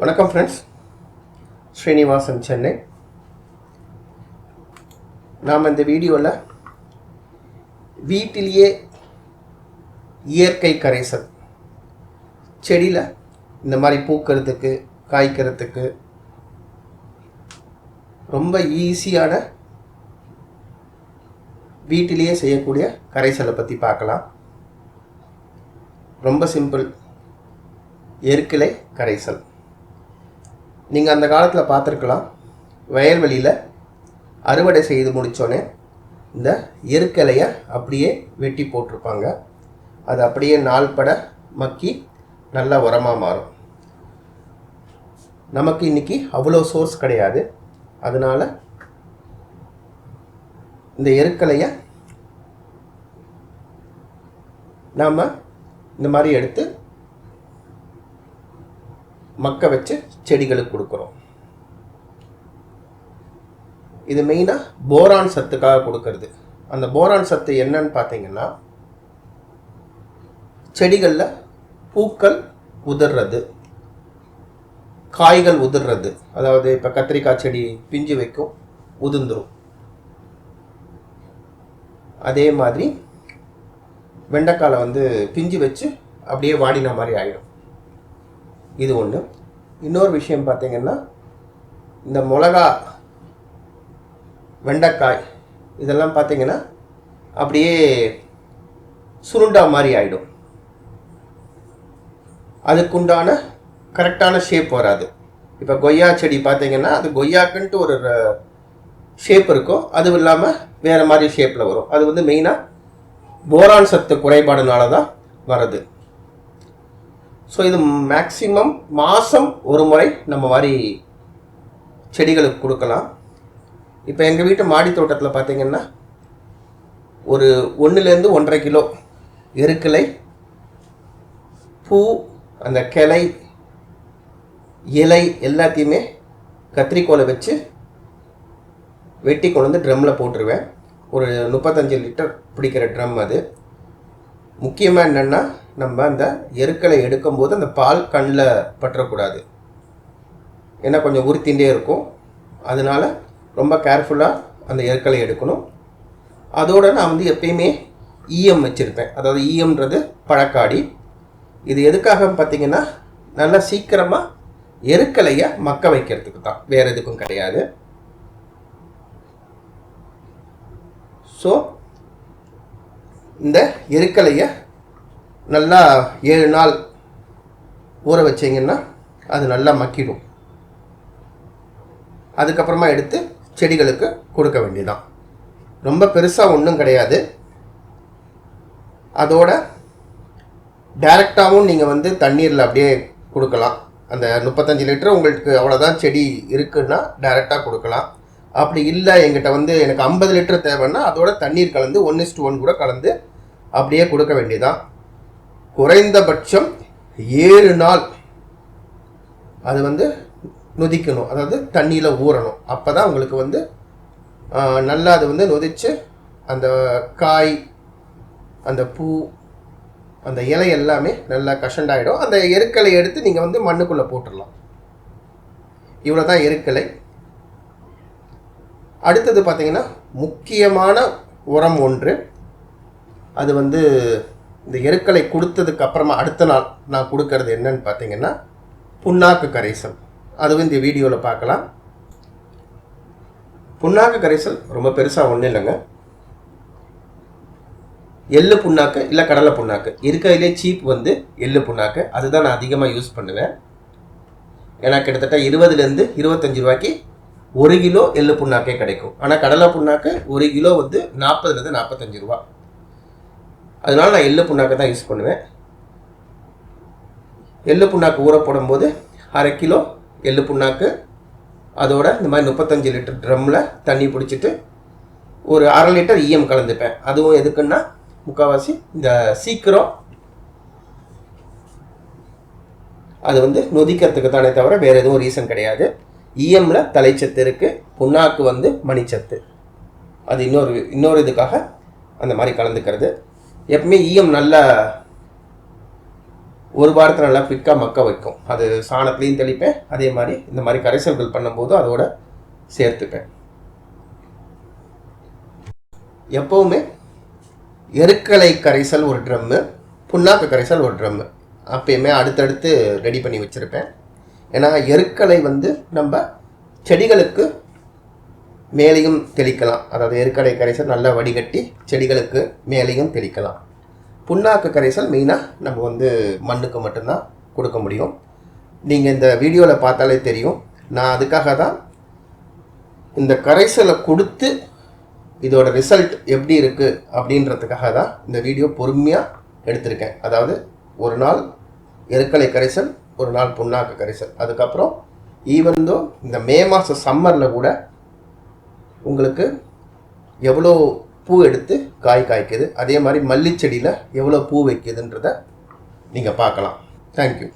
வணக்கம் ஃப்ரெண்ட்ஸ் ஸ்ரீனிவாசன் சென்னை. நாம் இந்த வீடியோவில் வீட்டிலேயே இயற்கை கரைசல் செடியில் இந்த மாதிரி பூக்கிறதுக்கு காய்க்கிறதுக்கு ரொம்ப ஈஸியான வீட்டிலேயே செய்யக்கூடிய கரைசலை பற்றி பார்க்கலாம். ரொம்ப சிம்பிள் எருக்கிலை கரைசல். நீங்கள் அந்த காலத்தில் பார்த்துருக்கலாம். வயல்வெளியில் அறுவடை செய்து முடித்தோடனே இந்த எருக்கலையை அப்படியே வெட்டி போட்டிருப்பாங்க. அது அப்படியே நாள்பட மக்கி நல்ல உரமாக மாறும். நமக்கு இன்றைக்கி அவ்வளோ சோர்ஸ் கிடையாது. அதனால் இந்த எருக்கலையை நாம் இந்த மாதிரி எடுத்து மக்க வச்சு செடிகளுக்கு கொடுக்குறோம். இது மெயினாக போரான் சத்துக்காக கொடுக்கறது. அந்த போரான் சத்து என்னன்னு பார்த்தீங்கன்னா செடிகளில் பூக்கள் உதிர்றது காய்கள் உதிர்றது அதாவது இப்போ கத்திரிக்காய் செடி பிஞ்சு வைக்கும் உதிர்ந்துடும் அதே மாதிரி வெண்டைக்காலை வந்து பிஞ்சு வச்சு அப்படியே வாடின மாதிரி ஆகிடும் இது ஒன்று இன்னொரு விஷயம் பார்த்தீங்கன்னா இந்த மிளகா வெண்டைக்காய் இதெல்லாம் பார்த்திங்கன்னா அப்படியே சுருண்டா மாதிரி ஆகிடும் அதுக்குண்டான கரெக்டான ஷேப் வராது. இப்போ கொய்யா செடி பார்த்திங்கன்னா அது கொய்யாக்குன்ட்டு ஒரு ஷேப் இருக்கும் அதுவும் இல்லாமல் வேறு மாதிரி ஷேப்பில் வரும். அது வந்து மெயினாக போரான் சத்து குறைபாடுனால தான் வருது ஸோ இது மேக்சிமம் மாதம் ஒரு முறை நம்ம மாதிரி செடிகளுக்கு கொடுக்கலாம். இப்போ எங்கள் வீட்டு மாடி தோட்டத்தில் பார்த்தீங்கன்னா ஒரு ஒன்றுலேருந்து ஒன்றரை கிலோ எருக்கலை பூ அந்த கிளை இலை எல்லாத்தையுமே கத்திரிக்கோலை வச்சு வெட்டி கொண்டு வந்து ட்ரம்மில் போட்டுருவேன். ஒரு முப்பத்தஞ்சு லிட்டர் பிடிக்கிற ட்ரம் அது. முக்கியமாக என்னென்னா நம்ம அந்த எருக்களை எடுக்கும்போது அந்த பால் கண்ணில் பற்றக்கூடாது. ஏன்னா கொஞ்சம் உறுத்தின்றே இருக்கும். அதனால் ரொம்ப கேர்ஃபுல்லாக அந்த எருக்களை எடுக்கணும். அதோடு நான் வந்து எப்பயுமே ஈயம் வச்சுருப்பேன். அதாவது ஈயம்ன்றது பழக்காடி. இது எதுக்காக பார்த்தீங்கன்னா நல்லா சீக்கிரமாக எருக்கலையை மக்க வைக்கிறதுக்கு தான். வேறு எதுக்கும் கிடையாது. ஸோ இந்த எருக்கலையை நல்லா ஏழு நாள் ஊற வச்சிங்கன்னா அது நல்லா மக்கிடும். அதுக்கப்புறமா எடுத்து செடிகளுக்கு கொடுக்க வேண்டியதான் ரொம்ப பெருசாக ஒன்றும் கிடையாது. அதோட டைரெக்டாகவும் நீங்கள் வந்து தண்ணீரில் அப்படியே கொடுக்கலாம். அந்த முப்பத்தஞ்சு லிட்டர் உங்களுக்கு அவ்வளோதான் செடி இருக்குன்னா டைரெக்டாக கொடுக்கலாம். அப்படி இல்லை எங்கிட்ட வந்து எனக்கு ஐம்பது லிட்டர் தேவைன்னா அதோட தண்ணீர் கலந்து ஒன் இஸ்ட் ஒன் கூட கலந்து அப்படியே கொடுக்க வேண்டியதான் குறைந்தபட்சம் ஏழு நாள் அது வந்து நொதிக்கணும். அதாவது தண்ணியில் ஊறணும். அப்போ தான் உங்களுக்கு வந்து நல்லா அது வந்து நொதிச்சு அந்த காய் அந்த பூ அந்த இலை எல்லாமே நல்லா கஷண்டாயிடும். அந்த எருக்களை எடுத்து நீங்கள் வந்து மண்ணுக்குள்ளே போட்டுடலாம். இவ்வளோ தான் எருக்களை. அடுத்தது பார்த்திங்கன்னா முக்கியமான உரம் ஒன்று. அது வந்து இந்த எருக்களை கொடுத்ததுக்கு அப்புறமா அடுத்த நாள் நான் கொடுக்கறது என்னன்னு பார்த்தீங்கன்னா புண்ணாக்கு கரைசல். அதுவும் இந்த வீடியோவில் பார்க்கலாம். புண்ணாக்கு கரைசல் ரொம்ப பெருசாக ஒன்றும் இல்லைங்க. எள்ளு புண்ணாக்கு இல்லை கடலை புண்ணாக்கு. இருக்கிறதுலே சீப் வந்து எள்ளு புண்ணாக்கு. அதுதான் நான் அதிகமாக யூஸ் பண்ணுவேன். ஏன்னா கிட்டத்தட்ட இருபதுலேருந்து இருபத்தஞ்சி ரூபாய்க்கு ஒரு கிலோ எள்ளு புண்ணாக்கே கிடைக்கும். ஆனால் கடலை புண்ணாக்கு ஒரு கிலோ வந்து நாற்பதுலேருந்து நாற்பத்தஞ்சு ரூபா. அதனால நான் எள்ளு புண்ணாக்கை தான் யூஸ் பண்ணுவேன். எள்ளு புண்ணாக்கு ஊற போடும்போது அரை கிலோ எள்ளு புண்ணாக்கு அதோட இந்த மாதிரி முப்பத்தஞ்சு லிட்டர் ட்ரம்மில் தண்ணி பிடிச்சிட்டு ஒரு அரை லிட்டர் ஈயம் கலந்துப்பேன். அதுவும் எதுக்குன்னா முக்கால்வாசி இந்த சீக்கிரம் அது வந்து நொதிக்கிறதுக்கு தானே தவிர வேறு எதுவும் ரீசன் கிடையாது. ஈஎம்ல தலைச்சத்து இருக்குது புண்ணாக்கு வந்து மணிச்சத்து. அது இன்னொரு இன்னொரு இதுக்காக அந்த மாதிரி கலந்துக்கிறது. எப்பவுமே ஈயம் நல்லா ஒரு வாரத்தில் நல்லா ஃபிக்காக மக்க வைக்கும். அது சாணத்துலேயும் தெளிப்பேன். அதே மாதிரி இந்த மாதிரி கரைசல்கள் பண்ணும்போது அதோட சேர்த்துப்பேன். எப்போவுமே எருக்கலை கரைசல் ஒரு ட்ரம்மு புண்ணாக்கு கரைசல் ஒரு ட்ரம்மு அப்பயுமே அடுத்தடுத்து ரெடி பண்ணி வச்சுருப்பேன். ஏன்னா எருக்கலை வந்து நம்ம செடிகளுக்கு மேலேயும் தெளிக்கலாம். அதாவது எருக்கலை கரைசல் நல்லா வடிகட்டி செடிகளுக்கு மேலேயும் தெளிக்கலாம். புண்ணாக்கு கரைசல் மெயினாக நம்ம வந்து மண்ணுக்கு மட்டும்தான் கொடுக்க முடியும். நீங்கள் இந்த வீடியோவில் பார்த்தாலே தெரியும். நான் அதுக்காக தான் இந்த கரைசலை கொடுத்து இதோட ரிசல்ட் எப்படி இருக்குது அப்படின்றதுக்காக தான் இந்த வீடியோ பொறுமையாக எடுத்திருக்கேன். அதாவது ஒரு நாள் எருக்கலை கரைசல் ஒரு நாள் புண்ணாக்கு கரிசல். அதுக்கப்புறம் ஈவன் தோ இந்த மே மாதம் சம்மரில் கூட உங்களுக்கு எவ்வளோ பூ எடுத்து காய் காய்க்குது அதே மாதிரி மல்லிச்செடியில் எவ்வளோ பூ வைக்குதுன்றத நீங்கள் பார்க்கலாம். தேங்க்யூ